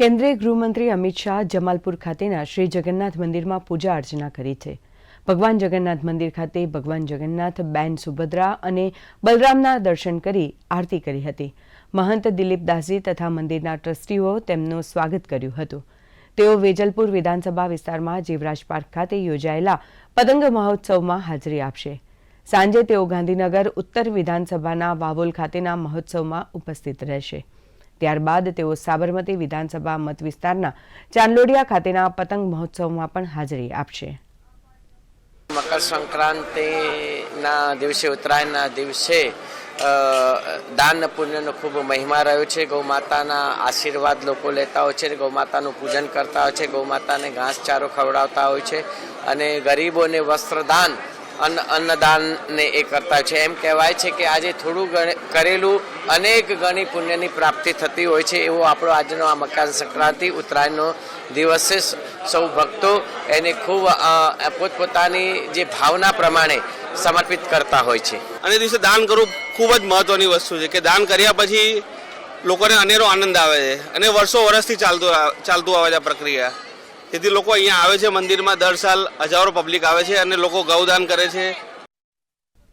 કેન્દ્રીય ગૃહમંત્રી અમિત શાહ જમાલપુર ખાતેના શ્રી જગન્નાથ મંદિરમાં પૂજા અર્ચના કરી છે. ભગવાન જગન્નાથ મંદિર ખાતે ભગવાન જગન્નાથ, બેન સુભદ્રા અને બલરામના દર્શન કરી આરતી કરી હતી. મહંત દિલીપદાસજી તથા મંદિરના ટ્રસ્ટીઓ તેમનું સ્વાગત કર્યું હતું. તેઓ વેજલપુર વિધાનસભા વિસ્તારમાં જીવરાજ પાર્ક ખાતે યોજાયેલા પતંગ મહોત્સવમાં હાજરી આપશે. સાંજે તેઓ ગાંધીનગર, ઉત્તર વિધાનસભાના વાવોલ ખાતેના મહોત્સવમાં ઉપસ્થિત રહેશે. ત્યારબાદ તેઓ સાબરમતી વિધાનસભા મત વિસ્તારના ચાંદલોડિયા ખાતેના પતંગ મહોત્સવમાં પણ હાજરી આપશે. મકર સંક્રાંતિના દિવસે, ઉત્તરાયણના દિવસે દાન પુણ્યનો ખૂબ મહિમા રહ્યો છે. ગૌ માતાના આશીર્વાદ લોકો લેતા હોય છે ગૌ માતાનું પૂજન કરતા હોય છે. ગૌ માતાને ઘાસચારો ખવડાવતા હોય છે અને ગરીબોને વસ્ત્રદાન અન્ન અન્નદાનને એ કરતા છે. એમ કહેવાય છે કે આજે થોડું કરેલું અનેક ગણી પુણ્યની પ્રાપ્તિ થતી હોય છે એવો આપણો આજનો આ મકર સંક્રાંતિ, ઉત્તરાયણનો દિવસ છે. સૌ ભક્તો એને ખૂબ પોતપોતાની જે ભાવના પ્રમાણે સમર્પિત કરતા હોય છે. અને દિવસે દાન કરવું ખૂબ જ મહત્વની વસ્તુ છે કે દાન કર્યા પછી લોકોને અનેરો આનંદ આવે છે. અને વર્ષો વર્ષથી ચાલતું ચાલતું આવે છે આ પ્રક્રિયા. તેથી લોકો અહીંયા આવે છે મંદિરમાં, દર સાલ હજારો પબ્લિક આવે છે અને લોકો ગૌદાન કરે છે.